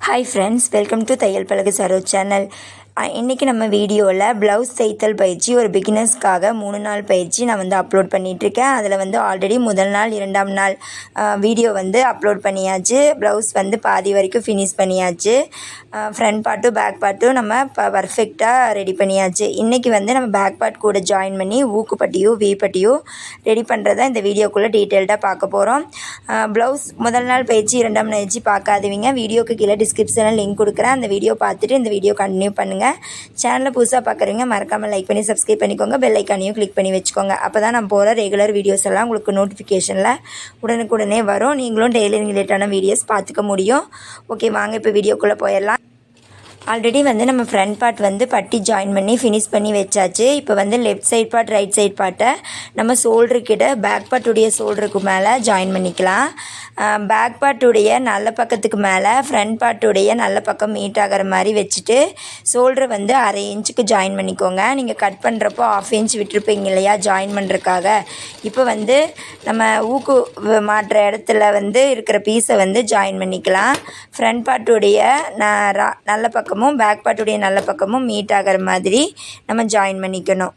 Hi friends welcome to தையல் பழகு Saro channel இன்றைக்கி நம்ம வீடியோவில் ப்ளவுஸ் தைத்தல் பயிற்சி ஒரு பிகினர்ஸ்க்காக மூணு நாள் பயிற்சி நான் வந்து அப்லோட் பண்ணிகிட்ருக்கேன் அதில் வந்து ஆல்ரெடி முதல் நாள் இரண்டாம் நாள் வீடியோ வந்து அப்லோட் பண்ணியாச்சு. ப்ளவுஸ் வந்து பாதி வரைக்கும் ஃபினிஷ் பண்ணியாச்சு. ஃப்ரண்ட் பார்ட்டும் பேக் பார்ட்டும் நம்ம ப பர்ஃபெக்டாக ரெடி பண்ணியாச்சு. இன்றைக்கி வந்து நம்ம பேக் பார்ட் கூட ஜாயின் பண்ணி ஊக்குப்பட்டியும் வீப்பட்டியும் ரெடி பண்ணுறத இந்த வீடியோக்குள்ளே டீட்டெயில்டாக பார்க்க போகிறோம் ப்ளவுஸ் முதல் நாள் பயிற்சி இரண்டாம் நாள் பயிற்சி பார்க்காதவங்க வீடியோக்கு கீழே டிஸ்கிரிப்ஷனில் லிங்க் கொடுக்குறேன். அந்த வீடியோ பார்த்துட்டு இந்த வீடியோ கண்டினியூ பண்ணுங்கள் சேனலை புதுசாக பார்க்குறீங்க மறக்காமல் லைக் பண்ணி சப்ஸ்கிரைப் பண்ணிக்கோங்க. பெல் ஐக்கானையும் கிளிக் பண்ணி வச்சுக்கோங்க. அப்போ தான் நான் போகிற ரெகுலர் வீடியோஸ் எல்லாம் உங்களுக்கு நோட்டிஃபிகேஷனில் உடனுக்குடனே வரும். நீங்களும் டெய்லி ரிலேட்டான வீடியோஸ் பார்த்துக்க முடியும். ஓகே வாங்க இப்போ வீடியோக்குள்ளே போயிடலாம். ஆல்ரெடி வந்து நம்ம ஃப்ரண்ட் பார்ட் வந்து பட்டி ஜாயின் பண்ணி ஃபினிஷ் பண்ணி வச்சாச்சு. இப்போ வந்து left side part right side பார்ட்டை நம்ம ஷோல்டருக்கிட்ட பேக் பார்ட்டுடைய ஷோல்டருக்கு மேலே ஜாயின் பண்ணிக்கலாம். பேக் பார்ட்டுடைய நல்ல பக்கத்துக்கு மேலே ஃப்ரண்ட் பார்ட்டுடைய நல்ல பக்கம் மீட் ஆகிற மாதிரி வச்சுட்டு ஷோல்டரை வந்து அரை இன்ச்சுக்கு ஜாயின் பண்ணிக்கோங்க. நீங்கள் கட் பண்ணுறப்போ ஆஃப் இன்ச் விட்டுருப்பீங்க இல்லையா ஜாயின் பண்ணுறதுக்காக இப்போ வந்து நம்ம ஊக்கு மாற்ற இடத்துல வந்து இருக்கிற பீஸை வந்து ஜாயின் பண்ணிக்கலாம். ஃப்ரண்ட் பார்ட்டுடைய நல்ல ரா- நல்ல பக்கமும் பேக் பார்ட்டுடைய நல்ல பக்கமும் மீட் ஆகிற மாதிரி நம்ம ஜாயின் பண்ணிக்கணும்.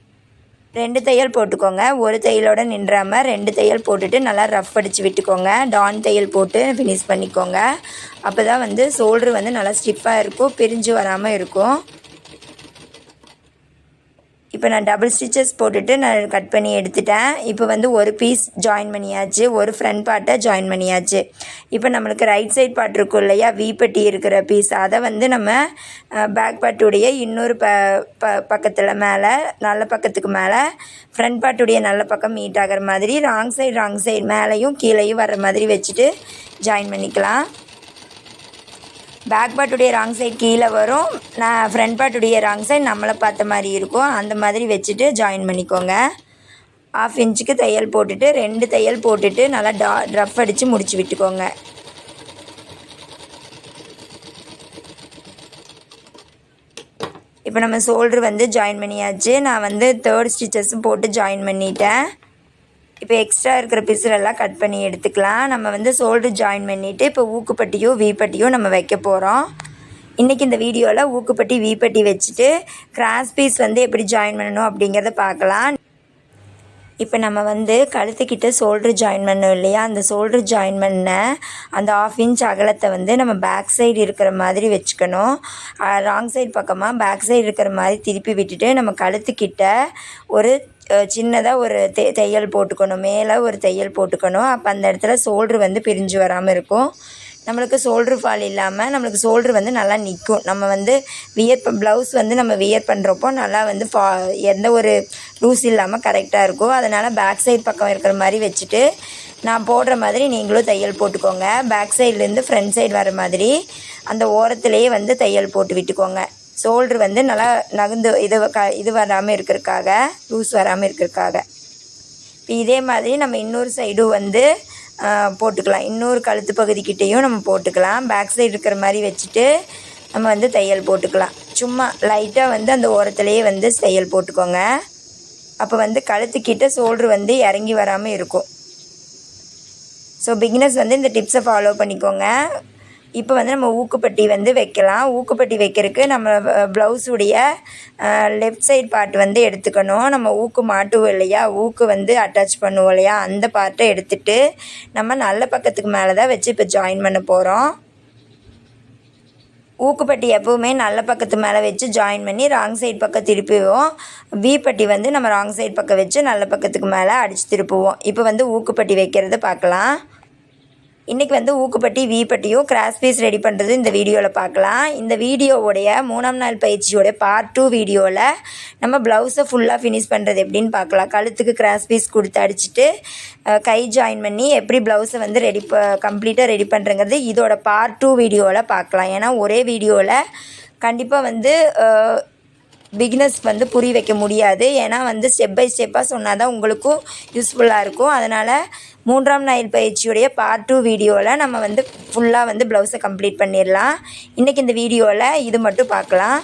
ரெண்டு தையல் போட்டுக்கோங்க. ஒரு தையலோட நின்றாமல் ரெண்டு தையல் போட்டுட்டு நல்லா ரஃப் அடித்து விட்டுக்கோங்க. டான் தையல் போட்டு ஃபினிஷ் பண்ணிக்கோங்க. அப்போ தான் வந்து ஷோல்ட்ரு வந்து நல்லா ஸ்டிஃபாக இருக்கும் பிரிஞ்சு வராமல் இருக்கும். இப்போ நான் டபுள் ஸ்டிச்சஸ் போட்டுட்டு நான் கட் பண்ணி எடுத்துட்டேன். இப்போ வந்து ஒரு பீஸ் ஜாயின் பண்ணியாச்சு. ஒரு ஃப்ரண்ட் பார்ட்டை ஜாயின் பண்ணியாச்சு. இப்போ நம்மளுக்கு ரைட் சைட் பார்ட் இருக்கும் இல்லையா? வீப்பட்டி இருக்கிற பீஸ் அதை வந்து நம்ம பேக் பார்ட்டுடைய இன்னொரு ப ப பக்கத்தில் மேலே நல்ல பக்கத்துக்கு மேலே ஃப்ரண்ட் பார்ட்டுடைய நல்ல பக்கம் மீட் ஆகிற மாதிரி ராங் சைடு ராங் சைடு மேலேயும் கீழேயும் வர மாதிரி வச்சுட்டு ஜாயின் பண்ணிக்கலாம். பேக் பார்ட்டுடைய ராங் சைடு கீழே வரும். நான் ஃப்ரண்ட் பார்ட்டுடைய ராங் சைட் நம்மளை பார்த்த மாதிரி இருக்கும். அந்த மாதிரி வச்சுட்டு ஜாயின் பண்ணிக்கோங்க. ஆஃப் இன்ச்சுக்கு தையல் போட்டுட்டு ரெண்டு தையல் போட்டுட்டு நல்லா டா ரஃப் அடித்து முடிச்சு விட்டுக்கோங்க. இப்போ நம்ம ஷோல்ட்ரு வந்து ஜாயின் பண்ணியாச்சு. நான் வந்து தேர்ட் ஸ்டிச்சஸும் போட்டு ஜாயின் பண்ணிட்டேன். இப்போ எக்ஸ்ட்ரா இருக்கிற பிசுரெல்லாம் கட் பண்ணி எடுத்துக்கலாம். நம்ம வந்து ஷோல்டர் ஜாயின் பண்ணிவிட்டு இப்போ ஊக்குப்பட்டியும் வீப்பட்டியும் நம்ம வைக்க போகிறோம் இன்றைக்கி இந்த வீடியோவில் ஊக்குப்பட்டி வீப்பட்டி வச்சுட்டு கிராஸ் பீஸ் வந்து எப்படி ஜாயின் பண்ணணும் அப்படிங்கிறத பார்க்கலாம். இப்போ நம்ம வந்து கழுத்துக்கிட்ட சோல்ட்ரு ஜாயின் பண்ணோம் இல்லையா? அந்த சோல்ட்ரு ஜாயின் பண்ண அந்த ஆஃப் இன்ச் அகலத்தை வந்து நம்ம பேக் சைடு இருக்கிற மாதிரி வச்சுக்கணும். ராங் சைடு பக்கமாக பேக் சைடு இருக்கிற மாதிரி திருப்பி விட்டுட்டு நம்ம கழுத்துக்கிட்ட ஒரு சின்னதாக ஒரு தெ தையல் போட்டுக்கணும். மேலே ஒரு தையல் போட்டுக்கணும். அப்போ அந்த இடத்துல சோல்ட்ரு வந்து பிரிஞ்சு வராமல் இருக்கும். நம்மளுக்கு சோல்ட்ரு ஃபால் இல்லாமல் நம்மளுக்கு சோல்ட்ரு வந்து நல்லா நிற்கும் நம்ம வந்து வியர் ப்ளவுஸ் வந்து நம்ம வியர் பண்ணுறப்போ நல்லா வந்து ஃபா எந்த ஒரு லூஸ் இல்லாமல் கரெக்டாக இருக்கும். அதனால் பேக் சைட் பக்கம் இருக்கிற மாதிரி வச்சுட்டு நான் போடுற மாதிரி நீங்களும் தையல் போட்டுக்கோங்க. பேக் சைட்லேருந்து ஃப்ரண்ட் சைடு வர மாதிரி அந்த ஓரத்துலேயே வந்து தையல் போட்டு விட்டுக்கோங்க. ஷோல்ட்ரு வந்து நல்லா நகுந்து இது க இது வராமல் இருக்கிறதுக்காக லூஸ் வராமல் இருக்கிறதுக்காக. இப்போ இதே மாதிரி நம்ம இன்னொரு சைடும் வந்து போட்டுக்கலாம். இன்னொரு கழுத்து பகுதிக்கிட்டேயும் நம்ம போட்டுக்கலாம். பேக் சைடு இருக்கிற மாதிரி வச்சுட்டு நம்ம வந்து தையல் போட்டுக்கலாம். சும்மா லைட்டாக வந்து அந்த ஓரத்துலேயே வந்து தையல் போட்டுக்கோங்க. அப்போ வந்து கழுத்துக்கிட்ட ஷோல்ட்ரு வந்து இறங்கி வராமல் இருக்கும். ஸோ பிக்னஸ் வந்து இந்த டிப்ஸை ஃபாலோ பண்ணிக்கோங்க. இப்போ வந்து நம்ம ஊக்குப்பட்டி வந்து வைக்கலாம். ஊக்குப்பட்டி வைக்கிறதுக்கு நம்ம ப்ளவுஸுடைய லெஃப்ட் சைட் பார்ட் வந்து எடுத்துக்கணும். நம்ம ஊக்கு மாட்டுவோம் இல்லையா? ஊக்கு வந்து அட்டாச் பண்ணுவோம் இல்லையா? அந்த பார்ட்டை எடுத்துட்டு நம்ம நல்ல பக்கத்துக்கு மேலே தான் வச்சு இப்போ ஜாயின் பண்ண போகிறோம் ஊக்குப்பட்டி எப்போவுமே நல்ல பக்கத்து மேலே வச்சு ஜாயின் பண்ணி ராங் சைடு பக்கம் திருப்பிவோம் வி பட்டி வந்து நம்ம ராங் சைடு பக்கம் வச்சு நல்ல பக்கத்துக்கு மேலே அடித்து திருப்புவோம். இப்போ வந்து ஊக்குப்பட்டி வைக்கிறத பார்க்கலாம். இன்றைக்கி வந்து ஊக்குப்பட்டி வீப்பட்டியும் கிராஸ் பீஸ் ரெடி பண்ணுறது இந்த வீடியோவில் பார்க்கலாம். இந்த வீடியோவுடைய மூணாம் நாள் பயிற்சியோடைய பார்ட் டூ வீடியோவில் நம்ம ப்ளவுஸை ஃபுல்லாக ஃபினிஷ் பண்ணுறது எப்படின்னு பார்க்கலாம். கழுத்துக்கு கிராஸ் பீஸ் கொடுத்து அடிச்சுட்டு கை ஜாயின் பண்ணி எப்படி ப்ளவுஸை வந்து ரெடி ப கம்ப்ளீட்டாக ரெடி பண்ணுறங்கிறது இதோட பார்ட் டூ வீடியோவில் பார்க்கலாம். ஏன்னா ஒரே வீடியோவில் கண்டிப்பாக வந்து பிகினர்ஸ் வந்து புரிய வைக்க முடியாது. ஏன்னா வந்து ஸ்டெப் பை ஸ்டெப்பாக சொன்னால் தான் உங்களுக்கும் யூஸ்ஃபுல்லாக இருக்கும். அதனால் மூன்றாம் நாயில் பயிற்சியுடைய பார்ட் டூ வீடியோவில் நம்ம வந்து ஃபுல்லாக வந்து ப்ளவுஸை கம்ப்ளீட் பண்ணிடலாம். இன்றைக்கி இந்த வீடியோவில் இது மட்டும் பார்க்கலாம்.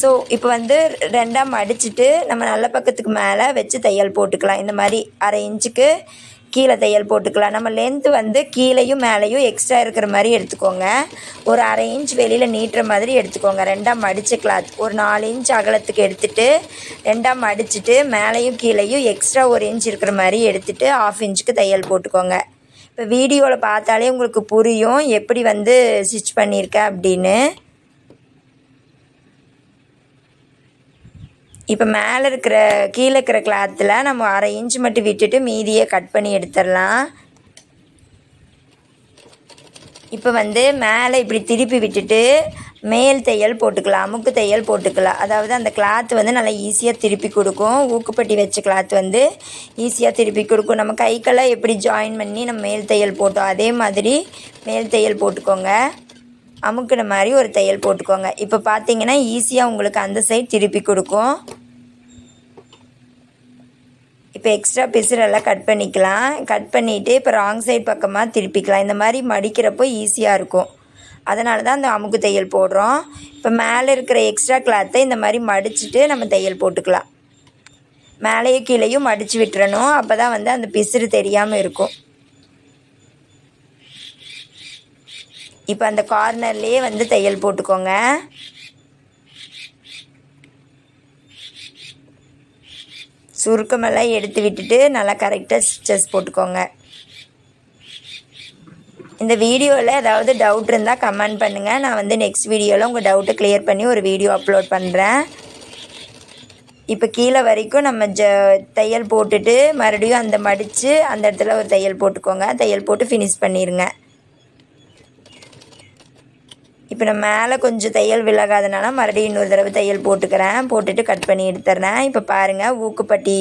ஸோ இப்போ வந்து ரெண்டாம் அடிச்சுட்டு நம்ம நல்ல பக்கத்துக்கு மேலே வச்சு தையல் போட்டுக்கலாம். இந்த மாதிரி அரை இன்ச்சுக்கு கீழே தையல் போட்டுக்கலாம். நம்ம லென்த்து வந்து கீழேயும் மேலேயும் எக்ஸ்ட்ரா இருக்கிற மாதிரி எடுத்துக்கோங்க. ஒரு அரை இன்ச் வெளியில் நீட்டுற மாதிரி எடுத்துக்கோங்க. ரெண்டாம் மடித்த கிளாத் ஒரு நாலு இன்ச் அகலத்துக்கு எடுத்துகிட்டு ரெண்டாம் மடிச்சுட்டு மேலேயும் கீழேயும் எக்ஸ்ட்ரா ஒரு இன்ச் இருக்கிற மாதிரி எடுத்துகிட்டு ஆஃப் இன்ச்சுக்கு தையல் போட்டுக்கோங்க. இப்போ வீடியோவில் பார்த்தாலே உங்களுக்கு புரியும். எப்படி வந்து ஸ்டிச் பண்ணியிருக்கேன் அப்படின்னு. இப்போ மேலே இருக்கிற கீழே இருக்கிற கிளாத்தில் நம்ம அரை இன்ச் மட்டும் விட்டுட்டு மீதியை கட் பண்ணி எடுத்துடலாம். இப்போ வந்து மேலே இப்படி திருப்பி விட்டுட்டு மேல் தையல் போட்டுக்கலாம் அமுக்கு தையல் போட்டுக்கலாம். அதாவது அந்த கிளாத் வந்து நல்லா ஈஸியாக திருப்பி கொடுக்கும். ஊக்குப்பட்டி வச்ச கிளாத் வந்து ஈஸியாக திருப்பி கொடுக்கும். நம்ம கைக்கெல்லாம் எப்படி ஜாயின் பண்ணி நம்ம மேல் தையல் போட்டோம் அதே மாதிரி மேல் தையல் போட்டுக்கோங்க. அமுக்குன மாதிரி ஒரு தையல் போட்டுக்கோங்க. இப்போ பார்த்தீங்கன்னா ஈஸியாக உங்களுக்கு அந்த சைட் திருப்பி கொடுக்கும். இப்போ எக்ஸ்ட்ரா பிசுரெல்லாம் கட் பண்ணிக்கலாம். கட் பண்ணிவிட்டு இப்போ ராங் சைட் பக்கமாக திருப்பிக்கலாம். இந்த மாதிரி மடிக்கிறப்போ ஈஸியாக இருக்கும். அதனால தான் அந்த அமுக்கு தையல் போடுறோம். இப்போ மேலே இருக்கிற எக்ஸ்ட்ரா கிளாத்தை இந்த மாதிரி மடிச்சுட்டு நம்ம தையல் போட்டுக்கலாம். மேலேயும் கீழேயும் மடித்து விட்டுறணும். அப்போ தான் வந்து அந்த பிசுறு தெரியாமல் இருக்கும். இப்போ அந்த கார்னர்லேயே வந்து தையல் போட்டுக்கோங்க. சுருக்கமெல்லாம் எடுத்து விட்டுட்டு நல்லா கரெக்டாக ஸ்டிச்சஸ் போட்டுக்கோங்க. இந்த வீடியோவில் ஏதாவது டவுட் இருந்தால் கமெண்ட் பண்ணுங்கள் நான் வந்து நெக்ஸ்ட் வீடியோவில் உங்கள் டவுட்டை க்ளியர் பண்ணி ஒரு வீடியோ அப்லோட் பண்ணுறேன் இப்போ கீழே வரைக்கும் நம்ம ஜ தையல் போட்டுட்டு மறுபடியும் அந்த மடித்து அந்த இடத்துல ஒரு தையல் போட்டுக்கோங்க. தையல் போட்டு ஃபினிஷ் பண்ணிடுங்க இப்போ நான் மேலே கொஞ்சம் தையல் விலகாதனால மறுபடியும் இன்னொரு தடவை தையல் போட்டுக்கிறேன். போட்டுட்டு கட் பண்ணி எடுத்துறேன் இப்போ பாருங்கள் ஊக்குப்பட்டி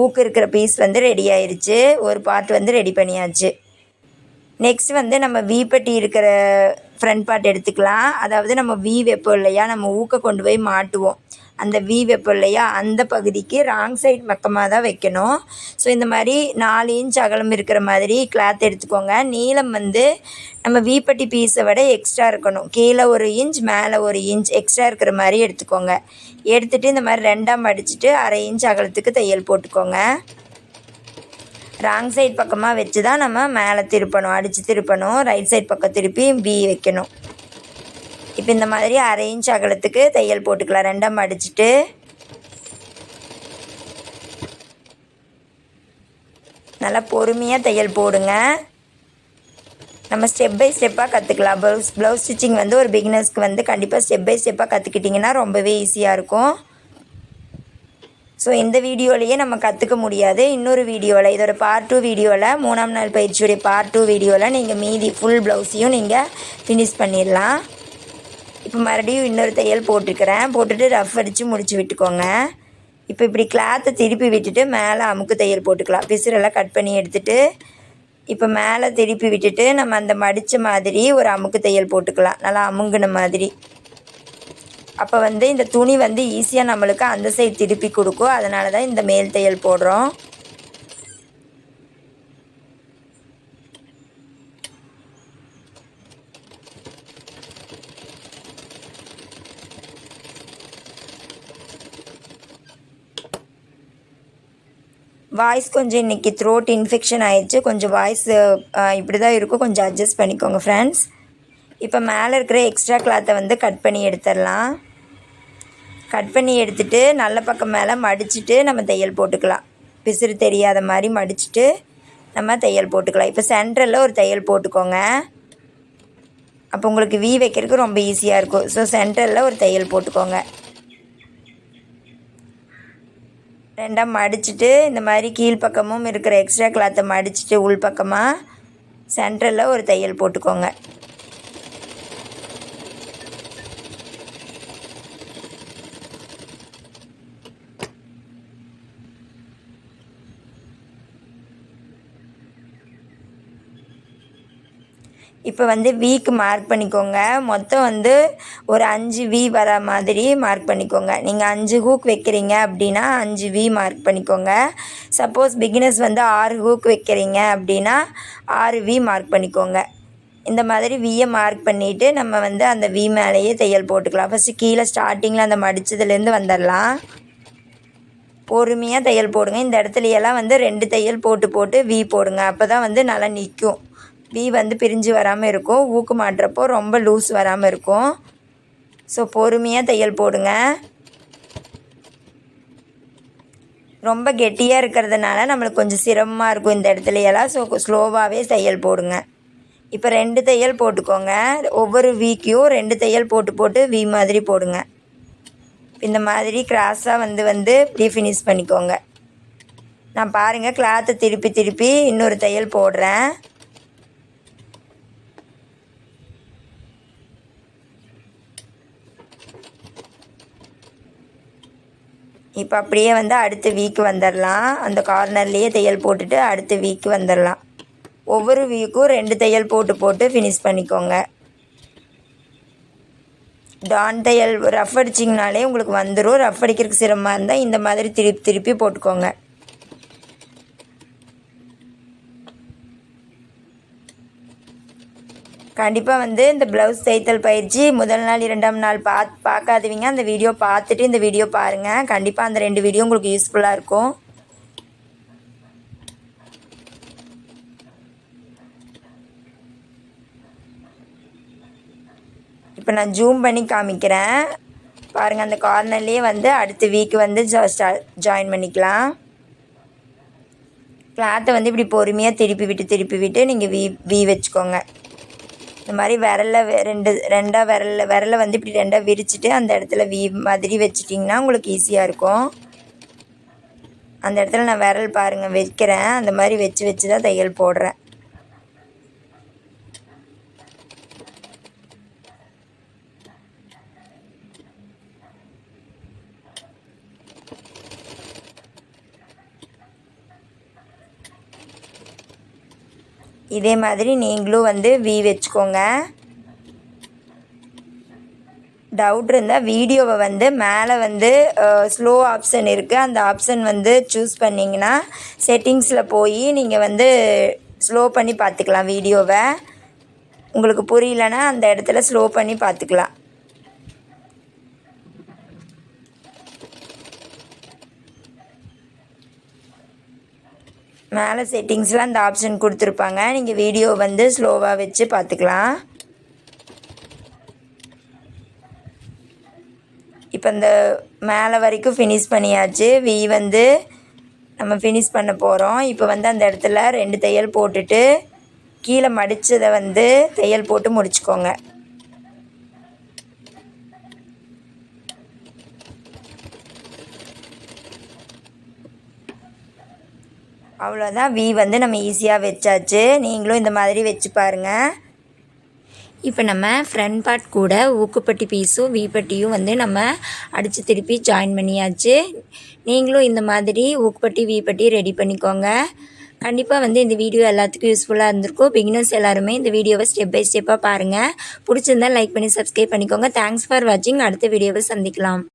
ஊக்கு இருக்கிற பீஸ் வந்து ரெடி ஆயிடுச்சு ஒரு பார்ட் வந்து ரெடி பண்ணியாச்சு. நெக்ஸ்ட் வந்து நம்ம வீப்பட்டி இருக்கிற ஃப்ரண்ட் பார்ட் எடுத்துக்கலாம். அதாவது நம்ம வி வைப்போம் இல்லையா? நம்ம ஊக்க கொண்டு போய் மாட்டுவோம். அந்த வி வைப்போம் இல்லையா? அந்த பகுதிக்கு ராங் சைடு பக்கமாக தான் வைக்கணும். ஸோ இந்த மாதிரி நாலு இன்ச் அகலம் இருக்கிற மாதிரி கிளாத் எடுத்துக்கோங்க. நீளம் வந்து நம்ம வீப்பட்டி பீஸை விட எக்ஸ்ட்ரா இருக்கணும். கீழே ஒரு இன்ச் மேலே ஒரு இன்ச் எக்ஸ்ட்ரா இருக்கிற மாதிரி எடுத்துக்கோங்க. எடுத்துகிட்டு இந்த மாதிரி ரெண்டாம் அடிச்சுட்டு அரை இன்ச் அகலத்துக்கு தையல் போட்டுக்கோங்க. ராங் சைட் பக்கமாக வச்சு தான் நம்ம மேலே திருப்பணும். அடித்து திருப்பணும். ரைட் சைட் பக்கம் திருப்பி வி வைக்கணும். இப்போ இந்த மாதிரி அரை இன்ச் அகலத்துக்கு தையல் போட்டுக்கலாம். ரெண்டாம் அடிச்சுட்டு. நல்லா பொறுமையாக தையல் போடுங்க. நம்ம ஸ்டெப் பை ஸ்டெப்பாக கற்றுக்கலாம் ப்ளவுஸ் ப்ளவுஸ் ஸ்டிச்சிங் வந்து ஒரு பிகினர்ஸ்க்கு வந்து கண்டிப்பாக ஸ்டெப் பை ஸ்டெப்பாக கற்றுக்கிட்டிங்கன்னா ரொம்பவே ஈஸியாக இருக்கும். ஸோ இந்த வீடியோலையே நம்ம கற்றுக்க முடியாது. இன்னொரு வீடியோவில் இதோட பார்ட் டூ வீடியோவில் மூணாம் நாள் பயிற்சியுடைய பார்ட் டூ வீடியோவில் நீங்கள் மீதி ஃபுல் ப்ளவுஸையும் நீங்கள் ஃபினிஷ் பண்ணிடலாம். இப்போ மறுபடியும் இன்னொரு தையல் போட்டிருக்கிறேன். போட்டுட்டு ரஃப் அடித்து முடிச்சு விட்டுக்கோங்க. இப்போ இப்படி கிளாத்தை திருப்பி விட்டுட்டு மேலே அமுக்கு தையல் போட்டுக்கலாம். பிசுரெல்லாம் கட் பண்ணி எடுத்துட்டு இப்போ மேலே திருப்பி விட்டுட்டு நம்ம அந்த மடித்த மாதிரி ஒரு அமுக்கு தையல் போட்டுக்கலாம். நல்லா அமுங்குன மாதிரி. அப்போ வந்து இந்த துணி வந்து ஈஸியாக நம்மளுக்கு அந்த சைடு திருப்பி கொடுக்கும். அதனால தான் இந்த மேல் தையல் போடுறோம். வாய்ஸ் கொஞ்சம் இன்றைக்கி த்ரோட் இன்ஃபெக்ஷன் ஆயிடுச்சு. கொஞ்சம் வாய்ஸ் இப்படி தான் இருக்கும். கொஞ்சம் அட்ஜஸ்ட் பண்ணிக்கோங்க ஃப்ரெண்ட்ஸ் இப்போ மேலே இருக்கிற எக்ஸ்ட்ரா கிளாத்தை வந்து கட் பண்ணி எடுத்துடலாம். கட் பண்ணி எடுத்துட்டு நல்ல பக்கம் மேலே மடிச்சுட்டு நம்ம தையல் போட்டுக்கலாம். பிசுறு தெரியாத மாதிரி மடிச்சுட்டு நம்ம தையல் போட்டுக்கலாம். இப்போ சென்டரில் ஒரு தையல் போட்டுக்கோங்க. அப்போ உங்களுக்கு வி வைக்கிறதுக்கு ரொம்ப ஈஸியாக இருக்கும். ஸோ சென்டரில் ஒரு தையல் போட்டுக்கோங்க. ரெண்டாக மடிச்சுட்டு இந்த மாதிரி கீழ்ப்பக்கமும் இருக்கிற எக்ஸ்ட்ரா கிளாத்தை மடிச்சுட்டு உள்பக்கமாக சென்டரில் ஒரு தையல் போட்டுக்கோங்க. இப்போ வந்து வீக்கு மார்க் பண்ணிக்கோங்க. மொத்தம் வந்து ஒரு அஞ்சு வி வர மாதிரி மார்க் பண்ணிக்கோங்க. நீங்கள் அஞ்சு ஹூக் வைக்கிறீங்க அப்படின்னா அஞ்சு வி மார்க் பண்ணிக்கோங்க. சப்போஸ் பிகினர்ஸ் வந்து ஆறு ஹூக் வைக்கிறீங்க அப்படின்னா ஆறு வி மார்க் பண்ணிக்கோங்க. இந்த மாதிரி வியை மார்க் பண்ணிவிட்டு நம்ம வந்து அந்த வி மேலேயே தையல் போட்டுக்கலாம். ஃபஸ்ட்டு கீழே ஸ்டார்டிங்கில் அந்த மடித்ததுலேருந்து வந்துடலாம். பொறுமையாக தையல் போடுங்க. இந்த இடத்துலையெல்லாம் வந்து ரெண்டு தையல் போட்டு போட்டு வி போடுங்க. அப்போ தான் வந்து நல்லா நிற்கும் வி வந்து பிரிஞ்சு வராமல் இருக்கும். ஊக்கு மாட்டுறப்போ ரொம்ப லூஸ் வராமல் இருக்கும். ஸோ பொறுமையாக தையல் போடுங்க. ரொம்ப கெட்டியாக இருக்கிறதுனால நம்மளுக்கு கொஞ்சம் சிரமமாக இருக்கும் இந்த இடத்துலையெல்லாம். ஸோ ஸ்லோவாகவே தையல் போடுங்க. இப்போ ரெண்டு தையல் போட்டுக்கோங்க. ஒவ்வொரு வீக்கையும் ரெண்டு தையல் போட்டு போட்டு வி மாதிரி போடுங்க. இந்த மாதிரி கிராஸாக வந்து வந்து இப்படி ஃபினிஷ் பண்ணிக்கோங்க. நான் பாருங்கள் கிளாத்தை திருப்பி திருப்பி இன்னொரு தையல் போடுறேன். இப்போ அப்படியே வந்து அடுத்த வீக் வந்துடலாம் அந்த கார்னர்லேயே தையல் போட்டுட்டு அடுத்த வீக் வந்துடலாம் ஒவ்வொரு வீக்கும் ரெண்டு தையல் போட்டு போட்டு ஃபினிஷ் பண்ணிக்கோங்க. டான் தையல் ரஃப் அடிச்சிங்கனாலே உங்களுக்கு வந்துடும் ரஃப் அடிக்கிறதுக்கு சிரமமாக இருந்தால் இந்த மாதிரி திருப்பி திருப்பி போட்டுக்கோங்க. கண்டிப்பாக வந்து இந்த ப்ளவுஸ் தைத்தல் பயிற்சி முதல் நாள் இரண்டாம் நாள் பாத் பார்க்காதவங்க அந்த வீடியோ பார்த்துட்டு இந்த வீடியோ பாருங்கள் கண்டிப்பாக அந்த ரெண்டு வீடியோ உங்களுக்கு யூஸ்ஃபுல்லாக இருக்கும். இப்போ நான் ஜூம் பண்ணி காமிக்கிறேன். பாருங்கள் அந்த கார்னர்லேயே வந்து அடுத்த வீக் வந்து ஜாயின் பண்ணிக்கலாம். கிளாத்தை வந்து இப்படி பொறுமையாக திருப்பி விட்டு திருப்பி விட்டு நீங்கள் வீ வீ வச்சுக்கோங்க. இந்த மாதிரி விரலில் ரெண்டு ரெண்டாக விரலில் விரலை வந்து இப்படி ரெண்டாக விரிச்சிட்டு அந்த இடத்துல வீ மாதிரி வச்சிட்டிங்கன்னா உங்களுக்கு ஈஸியாக இருக்கும். அந்த இடத்துல நான் விரல் பாருங்கள் வைக்கிறேன். அந்த மாதிரி வச்சு வச்சு தான் தையல் போடுறேன். இதே மாதிரி நீங்களும் வந்து வி வச்சுக்கோங்க. டவுட் இருந்தால் வீடியோவை வந்து மேலே வந்து ஸ்லோ ஆப்ஷன் இருக்குது அந்த ஆப்ஷன் வந்து சூஸ் பண்ணிங்கன்னா செட்டிங்ஸில் போய் நீங்கள் வந்து ஸ்லோ பண்ணி பார்த்துக்கலாம் வீடியோவை. உங்களுக்கு புரியலன்னா அந்த இடத்துல ஸ்லோ பண்ணி பார்த்துக்கலாம். மேலே செட்டிங்ஸில் அந்த ஆப்ஷன் கொடுத்துருப்பாங்க. நீங்கள் வீடியோ வந்து ஸ்லோவாக வச்சு பார்த்துக்கலாம். இப்போ இந்த மேலே வரைக்கும் ஃபினிஷ் பண்ணியாச்சு. வி வந்து நம்ம ஃபினிஷ் பண்ண போகிறோம் இப்போ வந்து அந்த இடத்துல ரெண்டு தையல் போட்டுட்டு கீழே மடித்ததை வந்து தையல் போட்டு முடிச்சுக்கோங்க. அவ்வளோதான் வி வந்து நம்ம ஈஸியாக வச்சாச்சு. நீங்களும் இந்த மாதிரி வச்சு பாருங்கள் இப்போ நம்ம ஃப்ரண்ட் பார்ட் கூட ஊக்குப்பட்டி பீஸும் வீப்பட்டியும் வந்து நம்ம அடித்து திருப்பி ஜாயின் பண்ணியாச்சு. நீங்களும் இந்த மாதிரி ஊக்குப்பட்டி வீப்பட்டி ரெடி பண்ணிக்கோங்க. கண்டிப்பாக வந்து இந்த வீடியோ எல்லாத்துக்கும் யூஸ்ஃபுல்லாக இருந்திருக்கும். பிகினர்ஸ் எல்லாருமே இந்த வீடியோவை ஸ்டெப் பை ஸ்டெப்பாக பாருங்கள் பிடிச்சிருந்தா லைக் பண்ணி சப்ஸ்கிரைப் பண்ணிக்கோங்க. தேங்க்ஸ் ஃபார் வாட்சிங் அடுத்த வீடியோவை சந்திக்கலாம்.